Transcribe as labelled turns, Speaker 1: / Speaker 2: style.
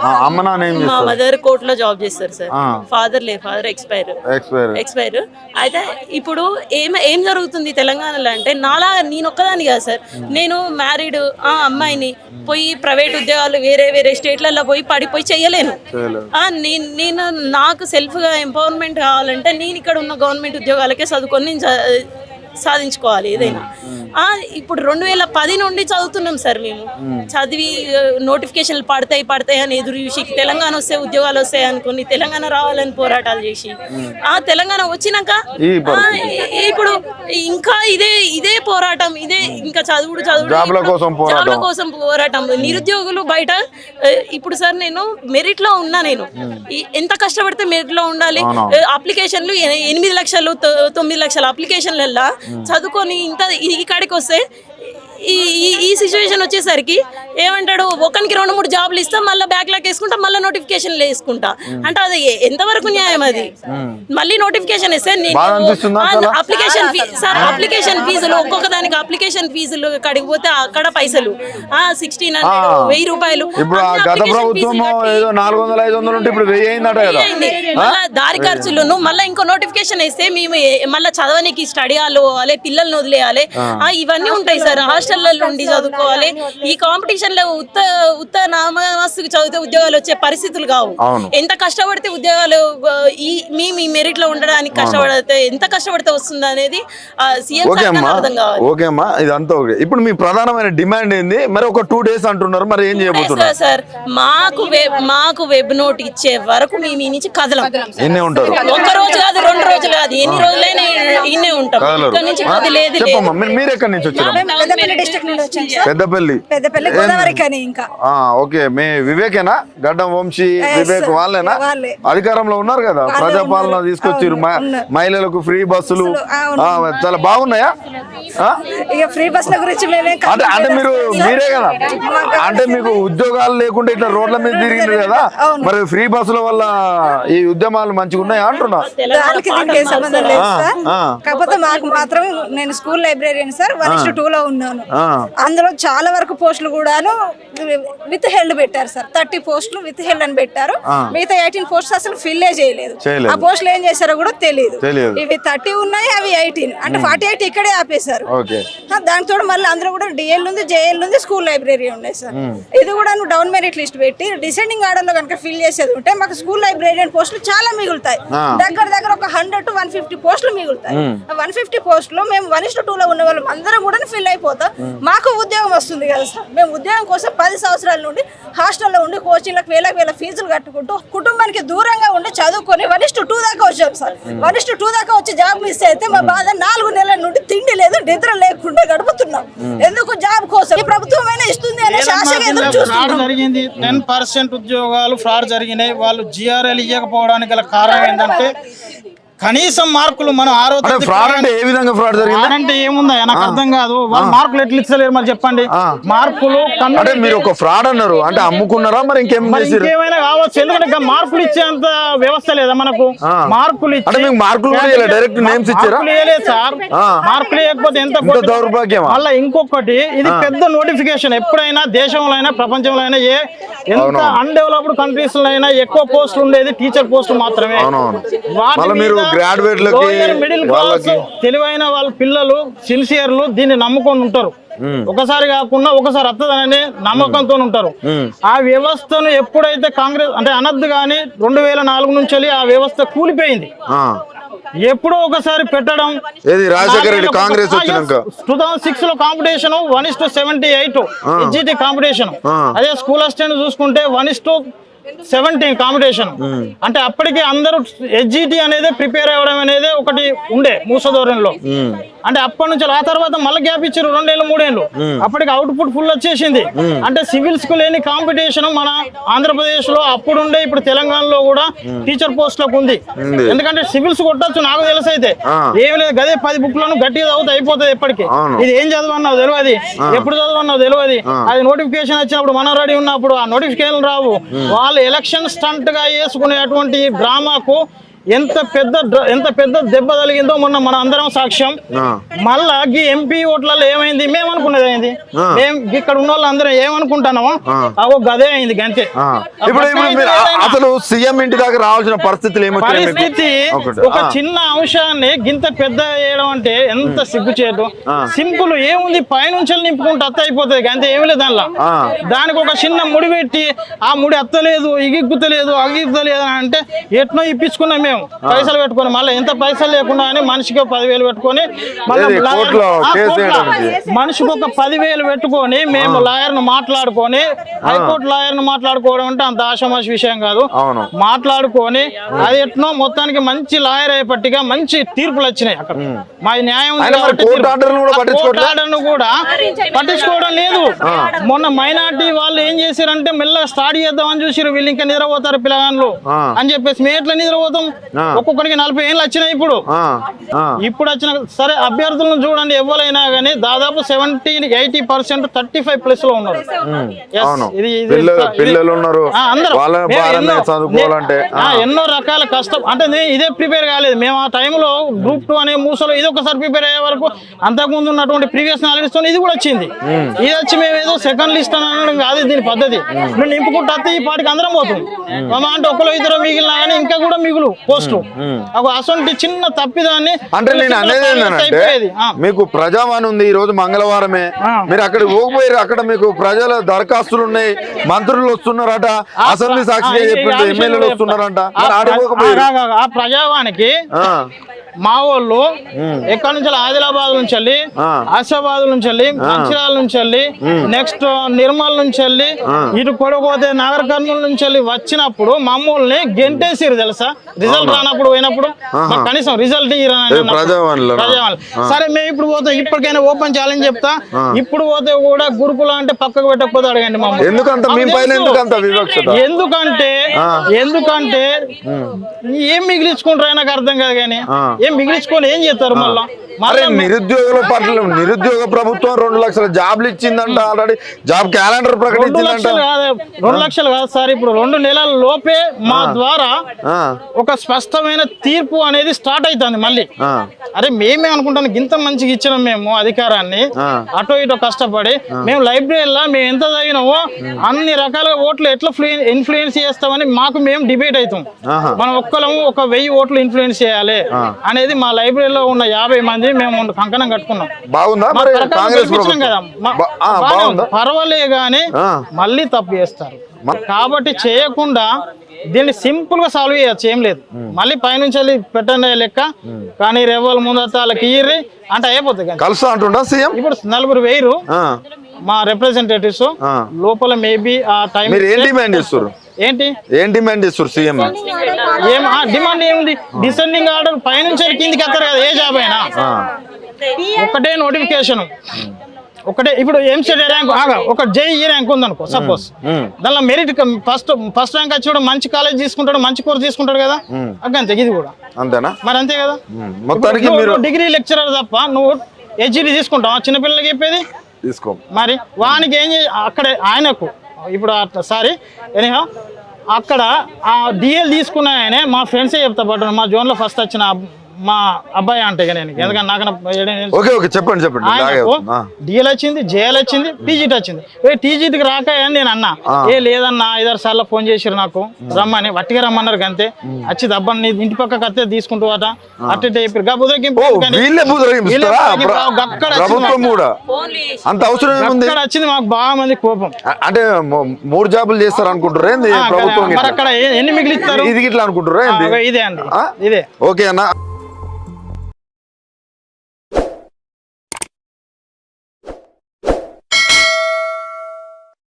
Speaker 1: ఆ, అమ్మ నాన్న ఏం
Speaker 2: మా
Speaker 1: చేస్తారు?
Speaker 2: మదర్ కోర్టులో జాబ్ చేస్తారు సార్.
Speaker 1: ఆ.
Speaker 2: ఫాదర్ లేదు ఫాదర్ ఎక్స్పైర్
Speaker 1: ఎక్స్పైర్
Speaker 2: ఎక్స్పైర్ అయితే ఇప్పుడు ఏం ఏం జరుగుతుంది తెలంగాణలో అంటే నాలా నేను ఒక్కదాని కాదు సార్. నేను మ్యారీడ్ ఆ అమ్మాయిని పోయి ప్రైవేట్ ఉద్యోగాలు వేరే వేరే స్టేట్లలో పోయి పడిపోయి చేయలేను. ఆ, నేను నేను నాకు సెల్ఫ్గా ఎంపవర్మెంట్ కావాలంటే నేను ఇక్కడ ఉన్న గవర్నమెంట్ ఉద్యోగాలకే చదువుకొని నేను సాధించుకోవాలి ఏదైనా. ఇప్పుడు రెండు వేల పది నుండి చదువుతున్నాం సార్ మేము. చదివి నోటిఫికేషన్లు పడతాయి పడతాయి అని ఎదురు చూసి తెలంగాణ వస్తే ఉద్యోగాలు వస్తాయి అనుకుని తెలంగాణ రావాలని పోరాటాలు చేసి. ఆ తెలంగాణ వచ్చినాక ఇప్పుడు ఇంకా ఇదే ఇదే పోరాటం ఇదే ఇంకా చదువుడు చదువుడు
Speaker 1: జాబ్ల కోసం పోరాటం.
Speaker 2: నిరుద్యోగులు బయట ఇప్పుడు సార్ నేను మెరిట్లో ఉన్నా నేను. ఎంత కష్టపడితే మెరిట్లో ఉండాలి అప్లికేషన్లు ఎనిమిది లక్షలు తొమ్మిది లక్షల అప్లికేషన్లల్లా చదువుకొని ఇంత ఈ కాడికి వస్తే ఈ ఈ- ఈ సిచ్యువేషన్ వచ్చేసరికి ఏమంటాడు ఒకరికి రెండు మూడు జాబ్లు ఇస్తా మళ్ళీ బ్యాక్లాగ్ వేసుకుంటా మళ్ళీ నోటిఫికేషన్లు వేసుకుంటా. అంటే అది ఎంతవరకు న్యాయం అది? మళ్ళీ నోటిఫికేషన్ ఇస్తే? అప్లికేషన్ ఫీ సార్ అప్లికేషన్ ఫీజులు ఒక్కొక్క దానికి అప్లికేషన్ ఫీజులు కడిగి పోతే అక్కడ పైసలు. ఆ సిక్స్టీన్ హండ్రెడ్ వెయ్యి రూపాయలు.
Speaker 1: ఇప్పుడు గత ప్రభుత్వం ఏదో నాలుగు వందల ఐదు వందలు ఇప్పుడు వెయ్యి అయిందట కదా.
Speaker 2: అయింది. మళ్ళా దారి ఖర్చులను మళ్ళీ ఇంకో నోటిఫికేషన్ వేస్తే మేము మళ్ళా చదవనికి స్టడీ హాల్ పోవాలి పిల్లల్ని వదిలేయాలి. ఆ, ఇవన్నీ ఉంటాయి సార్. హాస్టల్లో ఉండి చదువుకోవాలి. ఈ కాంపిటీషన్లో ఉత్త ఉత్త నామస్తుకు చదివితే ఉద్యోగాలు వచ్చే పరిస్థితులు కావు. ఎంత కష్టపడితే ఉద్యోగాలు ఈ మీ మీ మెరిట్లో ఉండడానికి కష్టపడితే ఎంత కష్టపడితే వస్తుంది అనేది సీఎం
Speaker 1: ఓకే
Speaker 2: సార్
Speaker 1: అమ్మా.
Speaker 2: అర్థం కావాలి.
Speaker 1: ఓకే అమ్మా. ఇదంతా ఓకే. ఇప్పుడు మీ ప్రధానమైన డిమాండ్ ఏంది? మరి ఒక టూ డేస్ అంటున్నారు. మరి ఏం చేయబోతున్నారు?
Speaker 2: సార్, మాకు వెబ్ మాకు వెబ్ నోట్ ఇచ్చే వరకు మేము ఈ నుంచి కదలం.
Speaker 1: ఎన్నే ఉంటారు.
Speaker 2: ఒక్క రోజు కాదు రెండు రోజులు కాదు. ఎన్ని రోజులైనా ఇన్నే ఉంటాం. ఇక్కడ నుంచి? కదిలేదు లేదు
Speaker 1: చెప్పమ్మా. మీరు- ఎక్కడి నుంచి వచ్చారు?
Speaker 3: డిస్ట్రిక్ట్ నుండి వచ్చాం సార్.
Speaker 1: పెద్దపల్లి.
Speaker 3: పెద్దపల్లి గోదావరి కానీ ఇంకా.
Speaker 1: ఆ, ఓకే. మీ వివేకేనా? గడ్డం వంశీ వివేక్ వాళ్ళేనా?
Speaker 3: వాళ్ళే.
Speaker 1: అధికారంలో ఉన్నారు కదా? ప్రజాపాలన. తీసుకొచ్చారు. మహిళలకు ఫ్రీ బస్సులు. చాలా బాగున్నాయా?
Speaker 3: ఇక ఫ్రీ బస్ల గురించి మేమే
Speaker 1: అంటే అంటే మీరు మీరే కదా? అంటే మీకు ఉద్యోగాలు లేకుండా ఇట్లా రోడ్ల మీద తిరిగింది కదా. మరి ఫ్రీ బస్సుల వల్ల ఈ ఉద్యమాలు మంచిగా ఉన్నాయా అంటున్నా.
Speaker 3: కాకపోతే మాకు మాత్రం నేను స్కూల్ లైబ్రరీని సార్. వన్ ఇస్ టూ లో ఉన్నాను. అందులో చాలా వరకు పోస్టులు కూడాను విత్ హెల్డ్ పెట్టారు సార్. థర్టీ పోస్టులు విత్ హెల్డ్ అని పెట్టారు. మిగతా ఎయిటీన్ పోస్టులు అసలు ఫిల్లే చేయలేదు. ఆ పోస్టులు ఏం చేశారో కూడా తెలియదు. ఇవి థర్టీ ఉన్నాయి అవి ఎయిటీన్. అంటే ఫార్టీ ఎయిట్ ఇక్కడే ఆపేశారు. దానితో మళ్ళీ అందులో కూడా డిఎల్ ఉంది జేఎల్ ఉంది స్కూల్ లైబ్రరీ ఉన్నాయి సార్. ఇది కూడా నువ్వు డౌన్ మెరిట్ లిస్ట్ పెట్టి డిసెండింగ్ ఆర్డర్లో కనుక ఫిల్ చేసేది ఉంటే మాకు స్కూల్ లైబ్రరీ పోస్టులు చాలా మిగులుతాయి. దగ్గర దగ్గర ఒక హండ్రెడ్ టు వన్ ఫిఫ్టీ పోస్టులు మిగులుతాయి. వన్ ఫిఫ్టీ పోస్టులు మేము వన్ ఇస్ టూ లో ఉన్న వాళ్ళం అందరం కూడా ఫిల్ అయిపోతాం. మాకు ఉద్యోగం వస్తుంది కదా సార్. మేము ఉద్యోగం కోసం పది సంవత్సరాల నుండి హాస్టల్లో ఉండి కోచింగ్లకు వేల వేల ఫీజులు కట్టుకుంటూ కుటుంబానికి దూరంగా ఉండి చదువుకొని వన్ ఇస్ టూ దాకా వచ్చాం సార్. వన్ ఇస్ టూ దాకా వచ్చి జాబ్ మిస్ అయితే మా బాధ నాలుగు నెలల నుండి తిండి లేదు నిద్ర లేకుండా గడుపుతున్నాం. ఎందుకు జాబ్ కోసం? ఈ ప్రభుత్వమైనా ఇస్తుంది అనే ఎదురు చూస్తున్నాం?
Speaker 4: జరిగింది. టెన్ పర్సెంట్ ఉద్యోగాలు ఫ్రాడ్ జరిగినాయి. వాళ్ళు జిఆర్ఎల్ ఇవ్వకపోవడానికి గల కారణం ఏంటంటే కనీసం మార్కులు మనం ఆరో
Speaker 1: ఫ్రాడ్ ఏ విధంగా ఫ్రాడ్ జరిగింది?
Speaker 4: అంటే ఏముందా నాకు అర్థం కాదు. వాళ్ళు మార్కులు ఎట్లా ఇచ్చలేరు మరి చెప్పండి. మార్కులు
Speaker 1: అంటే మీరు ఒక ఫ్రాడ్ అన్నారు. అంటే అమ్ముకున్నారా? మరి ఇంకేం
Speaker 4: ఇంకేమైనా కావచ్చు. ఎందుకంటే మార్కులు ఇచ్చేంత వ్యవస్థ లేదా మనకు. మార్కులు ఇచ్చి-
Speaker 1: అంటే మీకు మార్కులు డైరెక్ట్ నేమ్స్ ఇచ్చారా?
Speaker 4: సార్. మార్కులు ఇవ్వకపోతే ఎంత
Speaker 1: దౌర్భాగ్యమా?
Speaker 4: మళ్ళా ఇంకొకటి ఇది పెద్ద నోటిఫికేషన్ ఎప్పుడైనా దేశంలో అయినా ప్రపంచంలో అయినా ఏ ఎంత. అన్డెవలప్డ్ కంట్రీస్లో అయినా ఎక్కువ పోస్టులు ఉండేది టీచర్ పోస్టులు మాత్రమే.
Speaker 1: మీరు
Speaker 4: class,
Speaker 1: వాళ్ళకి-
Speaker 4: తెలివైన వాళ్ళ పిల్లలు సిన్సియర్లు దీన్ని నమ్ముకొని ఉంటారు. ఒకసారి కాకుండా ఒకసారి వస్తుందనే నమ్మకంతో ఉంటారు. ఆ వ్యవస్థను ఎప్పుడైతే కాంగ్రెస్ అంటే అనద్దు కానీ రెండు వేల నాలుగు నుంచి వెళ్ళి ఆ వ్యవస్థ కూలిపోయింది. ఎప్పుడో ఒకసారి పెట్టడం
Speaker 1: ఏది రాజశేఖర రెడ్డి కాంగ్రెస్ వచ్చినాక?
Speaker 4: టూ థౌసండ్ సిక్స్లో competition one is to seventy eight HGT competition. అదే స్కూల్ అసిస్టెంట్ చూసుకుంటే one is to seventeen competition అంటే అప్పటికి అందరూ హెచ్జిటి అనేది ప్రిపేర్ అవ్వడం అనేది ఒకటి ఉండే మూసధోరణిలో అంటే అప్పటి నుంచి ఆ తర్వాత మళ్ళీ గ్యాప్ ఇచ్చారు రెండేళ్ళు మూడేళ్ళు. అప్పటికి అవుట్పుట్ ఫుల్ వచ్చేసింది. అంటే సివిల్స్కు లేని కాంపిటీషన్ మన ఆంధ్రప్రదేశ్లో అప్పుడు ఉండే ఇప్పుడు తెలంగాణలో కూడా టీచర్ పోస్టులకు ఉంది.
Speaker 1: ఉంది.
Speaker 4: ఎందుకంటే సివిల్స్ కొట్టచ్చు నాకు తెలుసు అయితే.
Speaker 1: ఆ.
Speaker 4: ఏం లేదు గదే పది బుక్లను గట్టిగా చదివితే అయిపోతుంది ఎప్పటికి. ఇది ఏం చదవన్నావు తెలియదు ఎప్పుడు చదవన్నావు తెలియదు అది నోటిఫికేషన్ వచ్చినప్పుడు మనం రెడీ ఉన్నప్పుడు ఆ నోటిఫికేషన్ రావు. వాళ్ళు ఎలక్షన్ స్టంట్గా వేసుకునేటువంటి డ్రామాకు ఎంత పెద్ద ఎంత పెద్ద దెబ్బ తగిలిందో మొన్న మన అందరం సాక్ష్యం. మళ్ళా ఈ ఎంపీ ఓట్లలో ఏమైంది? మేము అనుకున్నది అయింది మేము ఇక్కడ ఉన్న వాళ్ళందరం ఏమనుకుంటున్నామో అవో గదే అయింది
Speaker 1: ఆ- అసలు సీఎం ఇంటి దాకా రావాల్సిన పరిస్థితులు?
Speaker 4: పరిస్థితి. ఒక. చిన్న అంశాన్ని గింత పెద్ద చేయడం అంటే ఎంత సిగ్గుచేటు సింపుల్ ఏముంది? పైనుంచి నింపుకుంటే అత్త అయిపోతుంది అంతే ఏమి లేదు దానిలో. దానికి ఒక చిన్న ముడి పెట్టి ఆ ముడి అత్తలేదు ఇగిక్కుతలేదు అగిక్కుతలేదు అని అంటే ఎట్నో ఇప్పించుకున్నాం మేము పైసలు పెట్టుకొని మళ్ళీ ఎంత పైసలు లేకుండా అని మనిషికి పదివేలు పెట్టుకొని మళ్ళీ? మనిషికి ఒక పదివేలు పెట్టుకొని మేము లాయర్ను మాట్లాడుకొని హైకోర్టు లాయర్ను మాట్లాడుకోవడం అంటే అంత ఆషమాషి విషయం కాదు. మాట్లాడుకొని అది ఎట్నో మొత్తానికి మంచి లాయర్ అయ్యేపట్టిగా మంచి తీర్పులు వచ్చినాయి అక్కడ. మా న్యాయం
Speaker 1: కూడా
Speaker 4: పట్టించుకోవడం లేదు. మొన్న మైనార్టీ వాళ్ళు ఏం చేశారంటే మెల్లగా స్టార్ట్ చేద్దామని చూసిరు వీళ్ళు ఇంకా నిద్రపోతారు పిల్లగాన్లు. అని చెప్పేసి మేము ఎట్లా నిద్రపోతాం? ఒక్కొక్కరికి నలభై ఏళ్ళు వచ్చినాయి ఇప్పుడు. ఇప్పుడు వచ్చిన సరే అభ్యర్థులను చూడండి ఎవరైనా కానీ దాదాపు seventy eighty percent thirty five ప్లస్లో ఉన్నారు?
Speaker 1: పిల్లలు-
Speaker 4: ఎన్నో- రకాల కష్టం. అంటే ఇదే ప్రిపేర్ కాలేదు. మేము ఆ టైంలో గ్రూప్ టూ అనే మూసలో ఇది ఒకసారి ప్రిపేర్ అయ్యే వరకు అంతకుముందు ఉన్నటువంటి ప్రీవియస్ నాలెడ్జ్తో ఇది కూడా వచ్చింది. ఇది వచ్చి మేము ఏదో సెకండ్ లిస్ట్ అని అనడం కాదు దీని పద్ధతి. నింపుకుంటే ఈ పాటికి అందరం పోతుంది మామ అంటే ఒకరు ఇద్దరు మిగిలిన కానీ ఇంకా కూడా మిగులు. పోస్టు. ఒక అసొంటి చిన్న తప్పిదాన్ని
Speaker 1: అంటే నేను అనేది ఏంటంటే. మీకు ప్రజావాణి ఉంది ఈ రోజు మంగళవారమే. మీరు అక్కడ పోకపోయారు అక్కడ మీకు ప్రజల దరఖాస్తులు ఉన్నాయి మంత్రులు వస్తున్నారట అసెంబ్లీ సాక్షిగా
Speaker 4: విషయం
Speaker 1: ఎమ్మెల్యేలు వస్తున్నారంట.
Speaker 4: ఆ
Speaker 1: ఆడికి
Speaker 4: ప్ర-
Speaker 1: పోకపోయారు.
Speaker 4: ఆ, ఆ, ఆ ప్రజావానికి
Speaker 1: ఆ,
Speaker 4: మా వాళ్ళు ఎక్కడి నుంచి ఆదిలాబాద్ నుంచి వెళ్ళి
Speaker 1: ఆ.
Speaker 4: ఆసిఫాబాద్ నుంచి వెళ్ళి మంచిర్యాల నుంచి వెళ్ళి నెక్స్ట్ నిర్మల్ నుంచి వెళ్ళి ఇటు కొడపోతే నాగర్ కర్నూలు నుంచి వెళ్ళి వచ్చినప్పుడు మమ్మల్ని గెంటేసిరు తెలుసా? రిజల్ట్ రానప్పుడు పోయినప్పుడు? కనీసం రిజల్ట్? సరే మేము ఇప్పుడు పోతే ఇప్పటికైనా ఓపెన్ ఛాలెంజ్ చెప్తా. ఇప్పుడు పోతే కూడా గురుకుల అంటే పక్కకు పెట్టకపోతే అడగండి మమ్మల్ని ఎందుకంటే ఎందుకంటే ఏం మిగిలించుకుంటారో నాకు అర్థం కాదు కానీ ఏం మిగిలించుకొని ఏం చేస్తారు మళ్ళా? మళ్ళా
Speaker 1: నిరుద్యోగుల పట్ల నిరుద్యోగ ప్రభుత్వం రెండు లక్షల జాబ్లు ఇచ్చిందంట ఆల్రెడీ జాబ్ క్యాలెండర్ ప్రకటించిందంట.
Speaker 4: రెండు లక్షలు కాదు సార్ ఇప్పుడు రెండు నెలల లోపే మా ద్వారా ఒక స్పష్టమైన తీర్పు అనేది స్టార్ట్ అవుతుంది మళ్ళీ. అరే మేమే అనుకుంటాను ఇంత మంచిగా ఇచ్చినాం మేము అధికారాన్ని. అటో ఇటో కష్టపడి మేము లైబ్రరీలో మేము ఎంత చదివినామో అన్ని రకాలుగా ఓట్లు ఎట్లా ఇన్ఫ్లుయెన్స్ చేస్తామని మాకు మేము డిబేట్ అవుతాం. మనం ఒక్కలము ఒక వెయ్యి ఓట్లు ఇన్ఫ్లుయెన్స్ చేయాలి అనేది మా లైబ్రరీలో ఉన్న యాభై మంది మేము కంకణం కట్టుకున్నాం.
Speaker 1: బాగుందా మరి కాంగ్రెస్
Speaker 4: కదా. పర్వాలే
Speaker 1: ఆ.
Speaker 4: మళ్ళీ తప్పు చేస్తారు. కాబట్టి చేయకుండా దీన్ని సింపుల్గా సాల్వ్ చేయొచ్చు ఏం లేదు. మళ్ళీ పైనుంచి పెట్టండి లెక్క. కానీ రెవ్వలు ముందత వాళ్ళకి ఇయ్యర్రి అంటే అయిపోతుంది కానీ.
Speaker 1: కలుస్తా అంటుండా సీఎం?
Speaker 4: ఇప్పుడు నలుగురు వేయరు మా రిప్రజెంటేటివ్స్. లోపల మేబీ ఆ టైం
Speaker 1: మీరు ఏం డిమాండ్ చేస్తారు
Speaker 4: ఏంటి?
Speaker 1: ఏం డిమాండ్ చేస్తారు సీఎం?
Speaker 4: ఏం ఆ డిమాండ్ ఏముంది? డిసెండింగ్ ఆర్డర్ పైనుంచి కిందికి వస్తారు కదా ఏ జాబ్ అయినా. ఒకటే నోటిఫికేషన్. ఒకటే ఇప్పుడు ఎంసెట్ ర్యాంక్ ఆగా ఒక జేఈ ర్యాంక్ ఉందనుకో సపోజ్ దానిలో మెరిట్ ఫస్ట్ ఫస్ట్ ర్యాంక్ వచ్చి మంచి కాలేజ్ తీసుకుంటాడు మంచి కోర్స్ తీసుకుంటాడు కదా? అంతే ఇది కూడా.
Speaker 1: అంతేనా?
Speaker 4: మరి అంతే కదా?
Speaker 1: ఉమ్, మొత్తానికి మీరు
Speaker 4: డిగ్రీ లెక్చరర్ తప్ప నువ్వు హెచ్ఈడి తీసుకుంటావా? చిన్నపిల్లలకి చెప్పేది?
Speaker 1: తీసుకో.
Speaker 4: మరి వానికి ఏం చే అక్కడ ఆయనకు. ఇప్పుడు సారీ ఎనీహా అక్కడ ఆ డిఎల్ తీసుకున్న ఆయనే మా ఫ్రెండ్సే చెప్తా పడ్డాను మా జోన్లో ఫస్ట్ వచ్చిన మా అబ్బాయి అంటే ఇక నేను. ఎందుకంటే.
Speaker 1: ఓకే ఓకే చెప్పండి చెప్పండి.
Speaker 4: డిఎల్ వచ్చింది జేఎల్ వచ్చింది టీజీటీ వచ్చింది. ఏ టీజీటీకి రాక అని నేను అన్నా. ఏ లేదన్నా ఐదారు సార్లు ఫోన్ చేసిరు నాకు. రమ్మని వట్టిగా రమ్మన్నారు అంతే. వచ్చి దబ్బని నీ ఇంటి పక్కకి అత్తే తీసుకుంటూ అట అట్టే చెప్పారు
Speaker 1: అంత అవసరం
Speaker 4: అక్కడ వచ్చింది మాకు బాగా మంది కోపం.
Speaker 1: అంటే మూడు జాబులు చేస్తారు అనుకుంటారా ఏంది ప్రభుత్వం?
Speaker 4: అక్కడ ఎన్ని మిగిలిస్తారు?
Speaker 1: ఇది గిట్లా అనుకుంటారా
Speaker 4: ఇదే అండి? ఇదే.
Speaker 1: ఓకే అన్న.